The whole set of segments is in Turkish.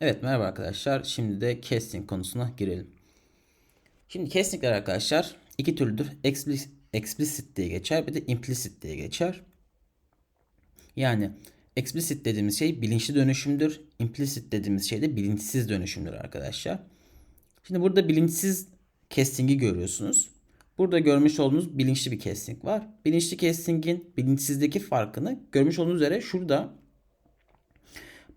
Evet merhaba arkadaşlar. Şimdi de casting konusuna girelim. Şimdi castingler arkadaşlar iki türlüdür. Explicit, diye geçer bir de implicit diye geçer. Yani explicit dediğimiz şey bilinçli dönüşümdür. Implicit dediğimiz şey de bilinçsiz dönüşümdür arkadaşlar. Şimdi burada bilinçsiz casting'i görüyorsunuz. Burada görmüş olduğunuz bilinçli bir casting var. Bilinçli casting'in bilinçsizdeki farkını görmüş olduğunuz üzere şurada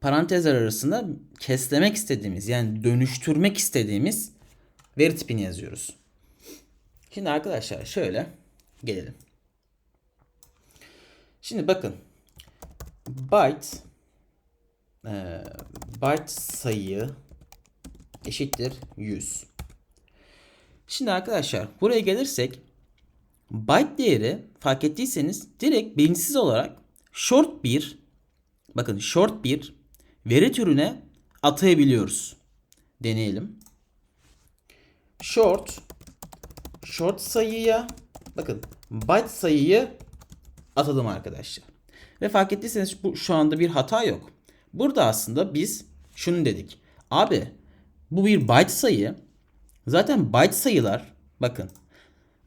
parantezler arasında keslemek istediğimiz yani dönüştürmek istediğimiz veri tipini yazıyoruz. Şimdi arkadaşlar şöyle gelelim. Şimdi bakın byte e, byte sayı eşittir 100. Şimdi arkadaşlar buraya gelirsek byte değeri fark ettiyseniz direkt bilinçsiz olarak short bir bakın short bir veri türüne atayabiliyoruz. Deneyelim. Short short sayıya bakın byte sayıyı atadım arkadaşlar. Ve fark ettiyseniz bu şu anda bir hata yok. Burada aslında biz şunu dedik. Abi bu bir byte sayı. Zaten byte sayılar bakın.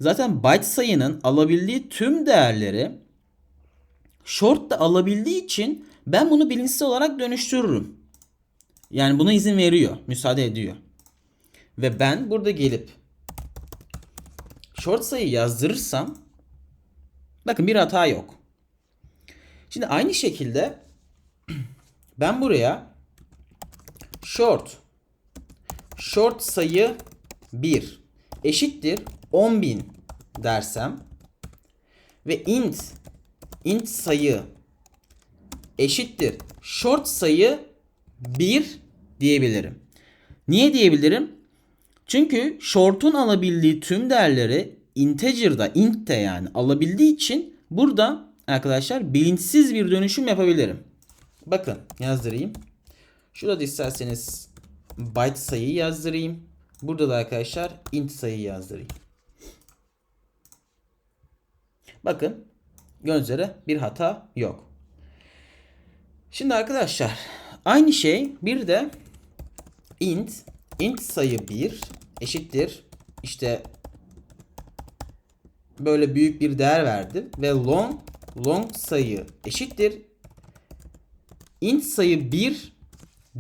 Zaten byte sayının alabildiği tüm değerleri short da alabildiği için ben bunu bilinçsiz olarak dönüştürürüm. Yani buna izin veriyor, müsaade ediyor. Ve ben burada gelip short sayı yazdırırsam bakın bir hata yok. Şimdi aynı şekilde ben buraya short short sayı 1 eşittir 10.000 dersem ve int int sayı eşittir short sayı 1 diyebilirim. Niye diyebilirim? Çünkü short'un alabildiği tüm değerleri integer'da, int'te yani alabildiği için burada arkadaşlar bilinçsiz bir dönüşüm yapabilirim. Bakın yazdırayım. Şurada da isterseniz byte sayıyı yazdırayım. Burada da arkadaşlar int sayı yazdırayım. Bakın gözlere bir hata yok. Şimdi arkadaşlar aynı şey bir de int int sayı 1 eşittir işte böyle büyük bir değer verdim ve long long sayı eşittir int sayı 1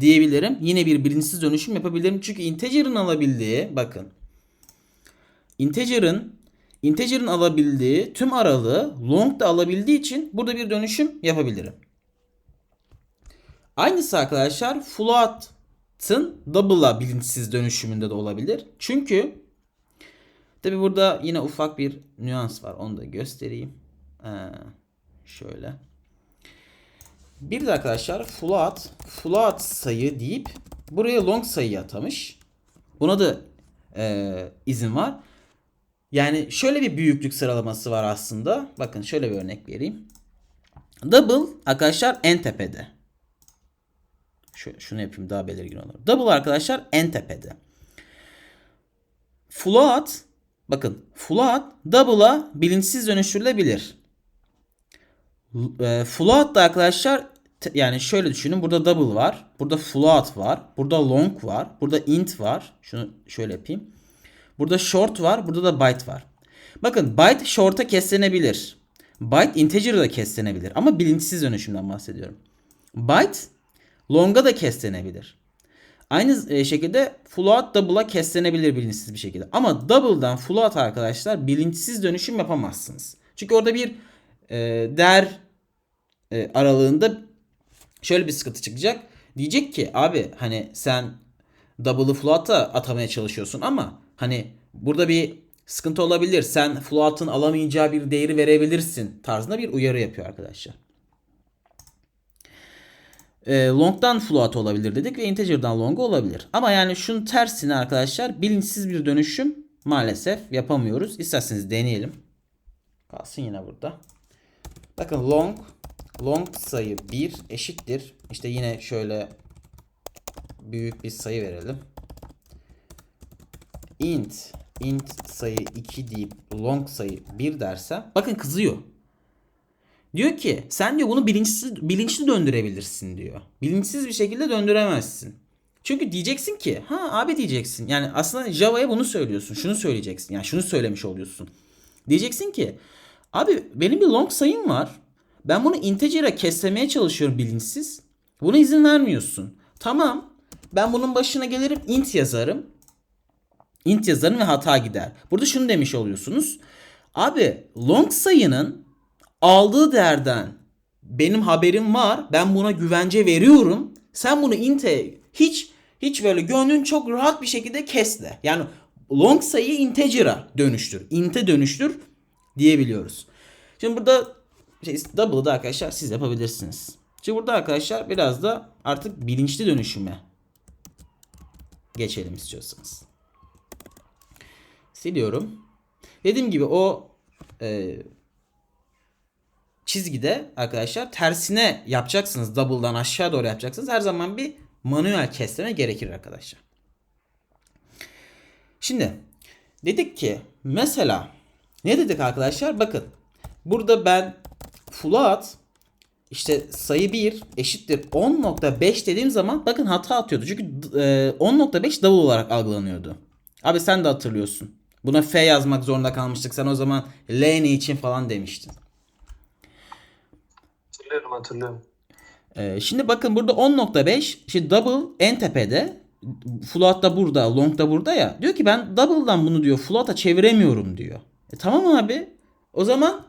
diyebilirim. Yine bir bilinçsiz dönüşüm yapabilirim. Çünkü integer'ın alabildiği bakın integer'ın integer'ın alabildiği tüm aralığı long da alabildiği için burada bir dönüşüm yapabilirim. Aynısı arkadaşlar float'ın double'a bilinçsiz dönüşümünde de olabilir. Çünkü tabi burada yine ufak bir nüans var. Onu da göstereyim. Ee, şöyle. Bir de arkadaşlar float, float sayı deyip buraya long sayı atamış. Buna da e, izin var. Yani şöyle bir büyüklük sıralaması var aslında. Bakın şöyle bir örnek vereyim. Double arkadaşlar en tepede. Şöyle, şunu yapayım daha belirgin olur. Double arkadaşlar en tepede. Float bakın float double'a bilinçsiz dönüştürülebilir. E, float da arkadaşlar yani şöyle düşünün. Burada double var. Burada float var. Burada long var. Burada int var. Şunu şöyle yapayım. Burada short var. Burada da byte var. Bakın byte short'a kestlenebilir. Byte integer'a da kestlenebilir. Ama bilinçsiz dönüşümden bahsediyorum. Byte long'a da kestlenebilir. Aynı şekilde float double'a kestlenebilir bilinçsiz bir şekilde. Ama double'dan float arkadaşlar bilinçsiz dönüşüm yapamazsınız. Çünkü orada bir e, değer e, aralığında şöyle bir sıkıntı çıkacak. Diyecek ki abi hani sen double'ı float'a atamaya çalışıyorsun ama hani burada bir sıkıntı olabilir. Sen float'ın alamayacağı bir değeri verebilirsin tarzında bir uyarı yapıyor arkadaşlar. E, long'dan float olabilir dedik ve integer'dan long olabilir. Ama yani şunun tersine arkadaşlar bilinçsiz bir dönüşüm maalesef yapamıyoruz. İsterseniz deneyelim. Kalsın yine burada. Bakın long long sayı 1 eşittir. İşte yine şöyle büyük bir sayı verelim. int int sayı 2 deyip long sayı 1 dersem bakın kızıyor. Diyor ki sen diyor bunu bilinçsiz, bilinçli döndürebilirsin diyor. Bilinçsiz bir şekilde döndüremezsin. Çünkü diyeceksin ki ha abi diyeceksin. Yani aslında Java'ya bunu söylüyorsun. Şunu söyleyeceksin. Yani şunu söylemiş oluyorsun. Diyeceksin ki abi benim bir long sayım var. Ben bunu integer'a keslemeye çalışıyorum bilinçsiz. Buna izin vermiyorsun. Tamam. Ben bunun başına gelirim int yazarım. int yazarım ve hata gider. Burada şunu demiş oluyorsunuz. Abi long sayının aldığı değerden benim haberim var. Ben buna güvence veriyorum. Sen bunu int'e hiç hiç böyle gönlün çok rahat bir şekilde kesle. Yani long sayıyı integer'a dönüştür. Int'e dönüştür diyebiliyoruz. Şimdi burada şey, double'ı da arkadaşlar siz yapabilirsiniz. Şimdi burada arkadaşlar biraz da artık bilinçli dönüşüme geçelim istiyorsanız. Siliyorum. Dediğim gibi o e, çizgide arkadaşlar tersine yapacaksınız. Double'dan aşağı doğru yapacaksınız. Her zaman bir manuel kesleme gerekir arkadaşlar. Şimdi dedik ki mesela ne dedik arkadaşlar? Bakın burada ben float işte sayı 1 eşittir 10.5 dediğim zaman bakın hata atıyordu. Çünkü e, 10.5 double olarak algılanıyordu. Abi sen de hatırlıyorsun. Buna F yazmak zorunda kalmıştık. Sen o zaman L ne için falan demiştin. Hatırlıyorum hatırlıyorum. Ee, şimdi bakın burada 10.5 şimdi double en tepede float da burada long da burada ya diyor ki ben double'dan bunu diyor float'a çeviremiyorum diyor. E, tamam abi o zaman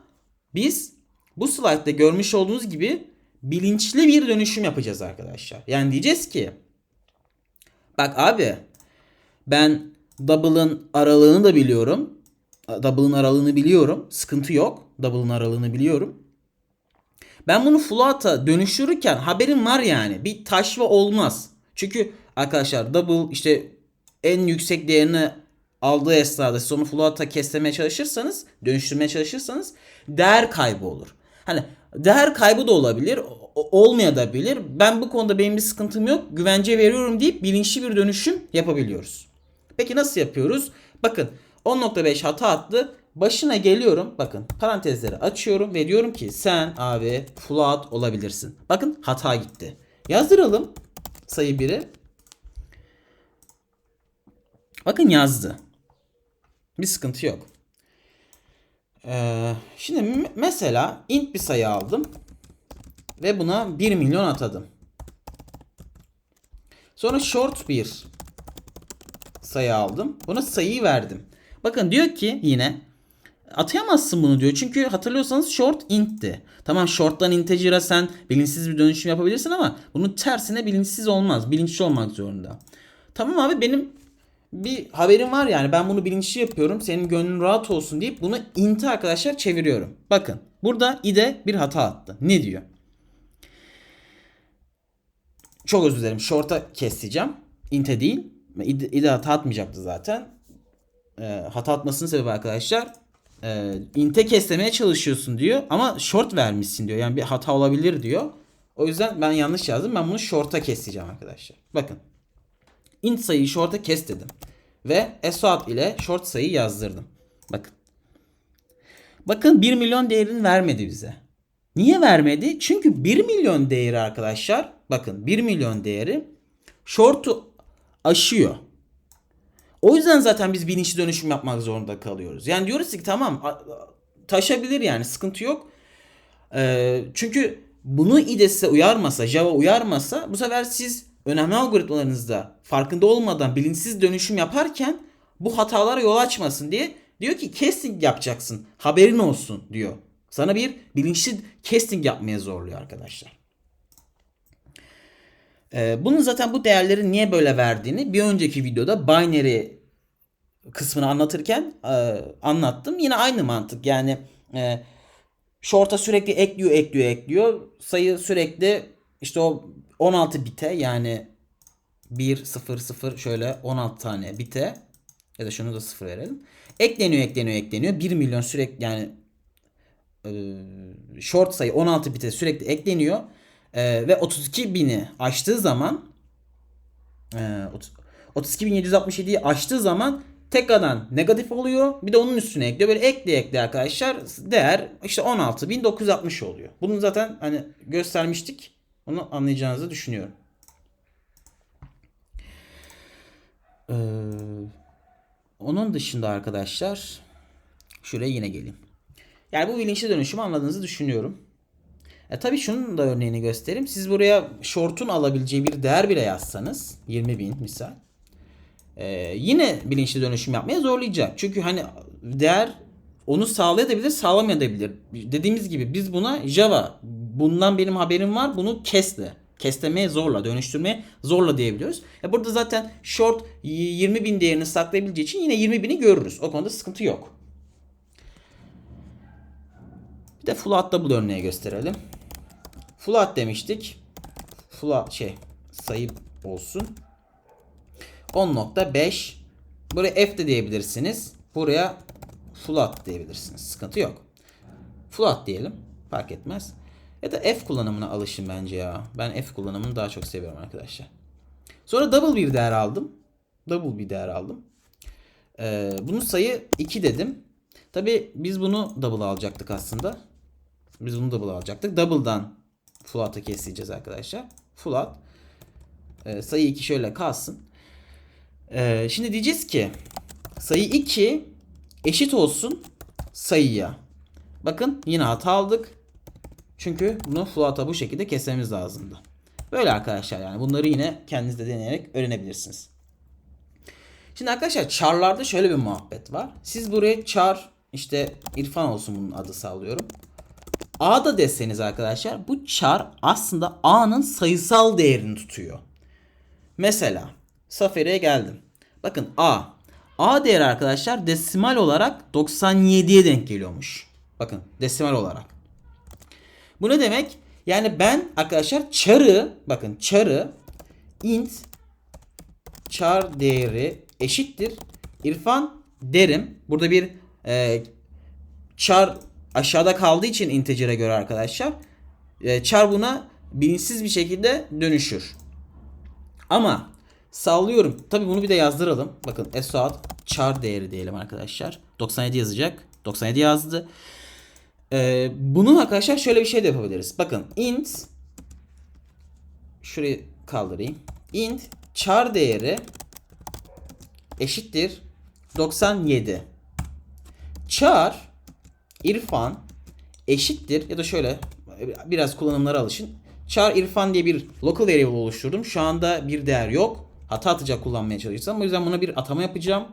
biz bu slide'da görmüş olduğunuz gibi bilinçli bir dönüşüm yapacağız arkadaşlar. Yani diyeceğiz ki bak abi ben double'ın aralığını da biliyorum. Double'ın aralığını biliyorum. Sıkıntı yok. Double'ın aralığını biliyorum. Ben bunu float'a dönüştürürken haberim var yani. Bir taşva olmaz. Çünkü arkadaşlar double işte en yüksek değerini aldığı esnada siz onu float'a keslemeye çalışırsanız, dönüştürmeye çalışırsanız değer kaybı olur. Hani değer kaybı da olabilir, olmayabilir. Ben bu konuda benim bir sıkıntım yok. Güvence veriyorum deyip bilinçli bir dönüşüm yapabiliyoruz. Peki nasıl yapıyoruz? Bakın 10.5 hata attı. Başına geliyorum. Bakın parantezleri açıyorum ve diyorum ki sen abi float olabilirsin. Bakın hata gitti. Yazdıralım sayı 1'i. Bakın yazdı. Bir sıkıntı yok. Ee, şimdi mesela int bir sayı aldım. Ve buna 1 milyon atadım. Sonra short bir sayı aldım. Buna sayıyı verdim. Bakın diyor ki yine atayamazsın bunu diyor. Çünkü hatırlıyorsanız short int'ti. Tamam short'tan integer'a sen bilinçsiz bir dönüşüm yapabilirsin ama bunun tersine bilinçsiz olmaz. Bilinçli olmak zorunda. Tamam abi benim bir haberim var yani ben bunu bilinçli yapıyorum. Senin gönlün rahat olsun deyip bunu int'e arkadaşlar çeviriyorum. Bakın burada ide bir hata attı. Ne diyor? Çok özür dilerim. Short'a keseceğim. Int'e değil. İde, ide hata atmayacaktı zaten. E, hata atmasının sebebi arkadaşlar e, inte keslemeye çalışıyorsun diyor ama short vermişsin diyor. Yani bir hata olabilir diyor. O yüzden ben yanlış yazdım. Ben bunu short'a keseceğim arkadaşlar. Bakın. int sayıyı short'a kes dedim. Ve SOAD ile short sayıyı yazdırdım. Bakın. Bakın 1 milyon değerini vermedi bize. Niye vermedi? Çünkü 1 milyon değeri arkadaşlar. Bakın 1 milyon değeri short'u aşıyor. O yüzden zaten biz bilinçli dönüşüm yapmak zorunda kalıyoruz. Yani diyoruz ki tamam taşabilir yani sıkıntı yok. Ee, çünkü bunu IDE uyarmasa, Java uyarmasa bu sefer siz önemli algoritmalarınızda farkında olmadan bilinçsiz dönüşüm yaparken bu hatalara yol açmasın diye diyor ki casting yapacaksın. Haberin olsun diyor. Sana bir bilinçli casting yapmaya zorluyor arkadaşlar. Ee, bunun zaten bu değerleri niye böyle verdiğini bir önceki videoda binary kısmını anlatırken e, anlattım. Yine aynı mantık yani e, short'a sürekli ekliyor ekliyor ekliyor. Sayı sürekli işte o 16 bite yani 1 0 0 şöyle 16 tane bite ya da şunu da 0 verelim. Ekleniyor ekleniyor ekleniyor. 1 milyon sürekli yani e, short sayı 16 bite sürekli ekleniyor. E, ve 32 bini aştığı zaman e, 32.767'yi aştığı zaman tekrardan negatif oluyor. Bir de onun üstüne ekliyor. Böyle ekle ekle arkadaşlar değer işte 16.960 oluyor. Bunu zaten hani göstermiştik. Onu anlayacağınızı düşünüyorum. Ee, onun dışında arkadaşlar şuraya yine geleyim. Yani bu bilinçli dönüşümü anladığınızı düşünüyorum. E tabii şunun da örneğini göstereyim. Siz buraya short'un alabileceği bir değer bile yazsanız 20 bin misal. e, yine bilinçli dönüşüm yapmaya zorlayacak. Çünkü hani değer onu sağlayabilir, sağlamayabilir. Dediğimiz gibi biz buna Java bundan benim haberim var. Bunu kesle. Keslemeye zorla, dönüştürmeye zorla diyebiliyoruz. E burada zaten short 20 bin değerini saklayabileceği için yine 20 bini görürüz. O konuda sıkıntı yok. Bir de float double örneği gösterelim. Float demiştik. Float şey sayı olsun. 10.5 Buraya F de diyebilirsiniz. Buraya float diyebilirsiniz. Sıkıntı yok. Float diyelim. Fark etmez. Ya da F kullanımına alışın bence ya. Ben F kullanımını daha çok seviyorum arkadaşlar. Sonra double bir değer aldım. Double bir değer aldım. Ee, bunun sayı 2 dedim. Tabi biz bunu double alacaktık aslında. Biz bunu double alacaktık. Double'dan float'ı keseceğiz arkadaşlar. Float. Ee, sayı 2 şöyle kalsın. Ee, şimdi diyeceğiz ki sayı 2 eşit olsun sayıya. Bakın yine hata aldık. Çünkü bunu float'a bu şekilde kesmemiz lazımdı. Böyle arkadaşlar yani bunları yine kendiniz de deneyerek öğrenebilirsiniz. Şimdi arkadaşlar char'larda şöyle bir muhabbet var. Siz buraya char işte İrfan olsun bunun adı sallıyorum. A'da deseniz arkadaşlar bu char aslında A'nın sayısal değerini tutuyor. Mesela Saferi'ye geldim. Bakın A. A değeri arkadaşlar desimal olarak 97'ye denk geliyormuş. Bakın desimal olarak. Bu ne demek? Yani ben arkadaşlar çarı bakın çarı int char değeri eşittir İrfan derim. Burada bir e, char aşağıda kaldığı için integer'e göre arkadaşlar e, char buna bilinçsiz bir şekilde dönüşür. Ama sallıyorum. Tabi bunu bir de yazdıralım. Bakın SOAD char değeri diyelim arkadaşlar. 97 yazacak. 97 yazdı. Ee, bunu arkadaşlar şöyle bir şey de yapabiliriz. Bakın int şurayı kaldırayım. int char değeri eşittir 97. Char İrfan eşittir ya da şöyle biraz kullanımlara alışın. Char İrfan diye bir local variable oluşturdum. Şu anda bir değer yok. Hata atacak kullanmaya çalışsam. O yüzden buna bir atama yapacağım.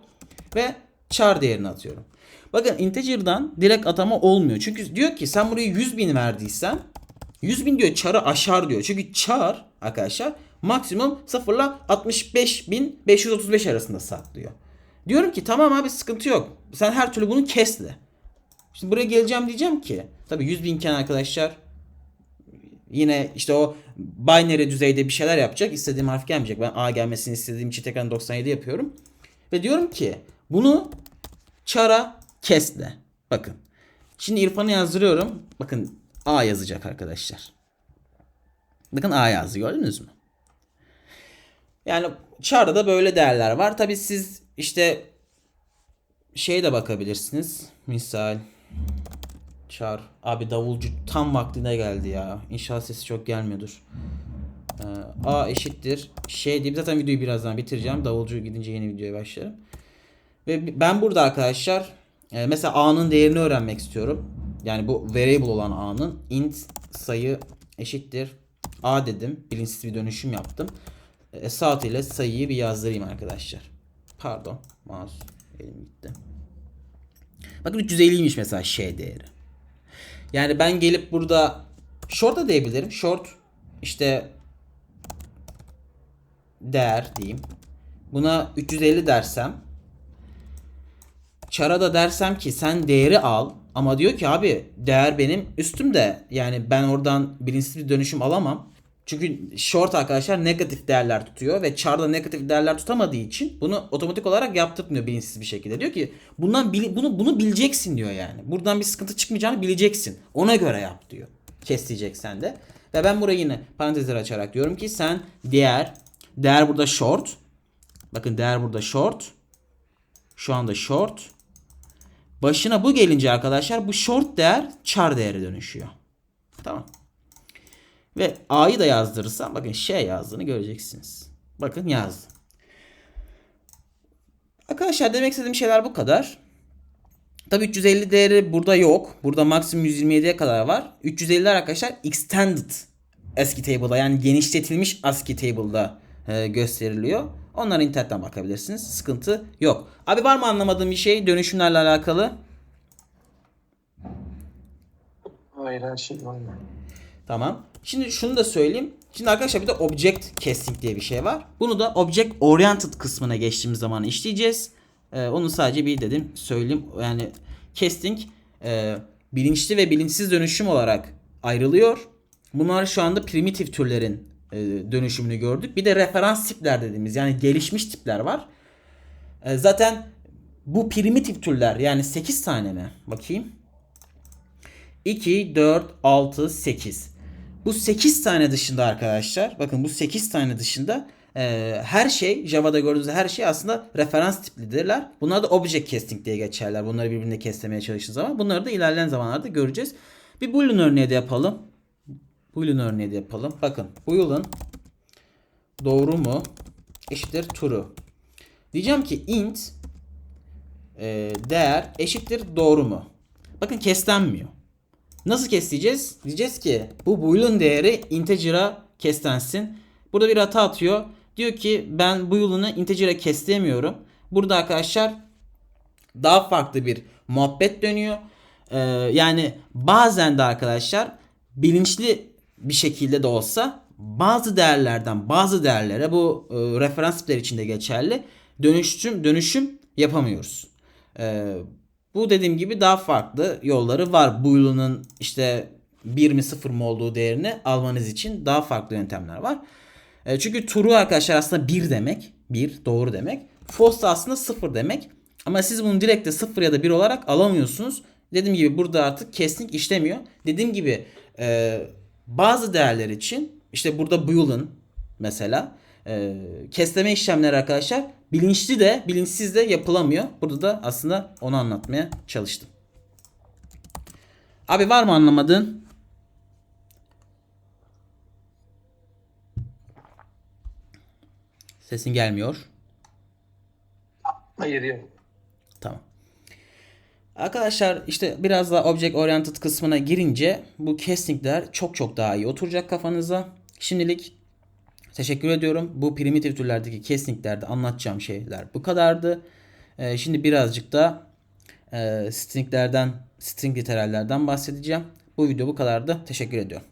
Ve char değerini atıyorum. Bakın integer'dan direkt atama olmuyor. Çünkü diyor ki sen buraya 100 bin verdiysen 100 bin diyor char'ı aşar diyor. Çünkü char arkadaşlar maksimum 0 ile 65.535 arasında saklıyor. Diyorum ki tamam abi sıkıntı yok. Sen her türlü bunu kesle. Şimdi buraya geleceğim diyeceğim ki tabii 100 binken arkadaşlar yine işte o binary düzeyde bir şeyler yapacak. İstediğim harf gelmeyecek. Ben A gelmesini istediğim için tekrar 97 yapıyorum. Ve diyorum ki bunu çara kesle. Bakın. Şimdi İrfan'ı yazdırıyorum. Bakın A yazacak arkadaşlar. Bakın A yazdı gördünüz mü? Yani çarda da böyle değerler var. Tabi siz işte şeye de bakabilirsiniz. Misal Çar. Abi davulcu tam vaktinde geldi ya. İnşallah sesi çok gelmiyordur. Ee, A eşittir. Şey diyeyim zaten videoyu birazdan bitireceğim. Davulcu gidince yeni videoya başlarım. Ve ben burada arkadaşlar e, mesela A'nın değerini öğrenmek istiyorum. Yani bu variable olan A'nın int sayı eşittir. A dedim. Bilinçsiz bir dönüşüm yaptım. E, saat ile sayıyı bir yazdırayım arkadaşlar. Pardon. Mouse elim gitti. Bakın 350'ymiş mesela şey değeri. Yani ben gelip burada short da diyebilirim. Short işte değer diyeyim. Buna 350 dersem Çara da dersem ki sen değeri al ama diyor ki abi değer benim üstümde. Yani ben oradan bilinçsiz bir dönüşüm alamam. Çünkü short arkadaşlar negatif değerler tutuyor ve char da negatif değerler tutamadığı için bunu otomatik olarak yaptırmıyor bilinçsiz bir şekilde. Diyor ki bundan bunu bunu bileceksin diyor yani. Buradan bir sıkıntı çıkmayacağını bileceksin. Ona göre yap diyor. Kestiyeceksen de. Ve ben burayı yine parantezler açarak diyorum ki sen değer değer burada short. Bakın değer burada short. Şu anda short. Başına bu gelince arkadaşlar bu short değer char değeri dönüşüyor. Tamam. Ve A'yı da yazdırırsam bakın şey yazdığını göreceksiniz. Bakın yazdı. Arkadaşlar demek istediğim şeyler bu kadar. Tabii 350 değeri burada yok. Burada maksimum 127'ye kadar var. 350'ler arkadaşlar extended ASCII table'da yani genişletilmiş ASCII table'da e, gösteriliyor. Onlara internetten bakabilirsiniz. Sıkıntı yok. Abi var mı anlamadığım bir şey dönüşümlerle alakalı? Hayır her şey var. Tamam. Şimdi şunu da söyleyeyim. Şimdi arkadaşlar bir de object casting diye bir şey var. Bunu da object oriented kısmına geçtiğimiz zaman işleyeceğiz. Ee, onu sadece bir dedim söyleyeyim. Yani casting e, bilinçli ve bilinçsiz dönüşüm olarak ayrılıyor. Bunlar şu anda primitif türlerin e, dönüşümünü gördük. Bir de referans tipler dediğimiz yani gelişmiş tipler var. E, zaten bu primitif türler yani 8 tane mi? Bakayım. 2, 4, 6, 8. Bu 8 tane dışında arkadaşlar bakın bu 8 tane dışında e, her şey Java'da gördüğünüz her şey aslında referans tiplidirler. Bunlar da object casting diye geçerler. Bunları birbirine keslemeye çalıştığınız zaman. Bunları da ilerleyen zamanlarda göreceğiz. Bir boolean örneği de yapalım. Boolean örneği de yapalım. Bakın boolean doğru mu eşittir true. Diyeceğim ki int e, değer eşittir doğru mu? Bakın keslenmiyor. Nasıl kesleyeceğiz? Diyeceğiz ki bu boolean değeri integer'a keslensin. Burada bir hata atıyor. Diyor ki ben boolean'ı integer'a kesleyemiyorum. Burada arkadaşlar daha farklı bir muhabbet dönüyor. Ee, yani bazen de arkadaşlar bilinçli bir şekilde de olsa bazı değerlerden bazı değerlere bu e, referans tipler içinde geçerli dönüşüm dönüşüm yapamıyoruz. Ee, bu dediğim gibi daha farklı yolları var. Boolean'ın işte 1 mi 0 mı olduğu değerini almanız için daha farklı yöntemler var. E, çünkü true arkadaşlar aslında 1 demek. 1 doğru demek. False da aslında 0 demek. Ama siz bunu direkt de 0 ya da 1 olarak alamıyorsunuz. Dediğim gibi burada artık casting işlemiyor. Dediğim gibi e, bazı değerler için işte burada boolean mesela e, kesleme işlemleri arkadaşlar bilinçli de bilinçsiz de yapılamıyor. Burada da aslında onu anlatmaya çalıştım. Abi var mı anlamadığın? Sesin gelmiyor. Hayır yok. Tamam. Arkadaşlar işte biraz daha object oriented kısmına girince bu castingler çok çok daha iyi oturacak kafanıza. Şimdilik teşekkür ediyorum. Bu primitif türlerdeki castinglerde anlatacağım şeyler bu kadardı. Ee, şimdi birazcık da e, stringlerden, string literallerden bahsedeceğim. Bu video bu kadardı. Teşekkür ediyorum.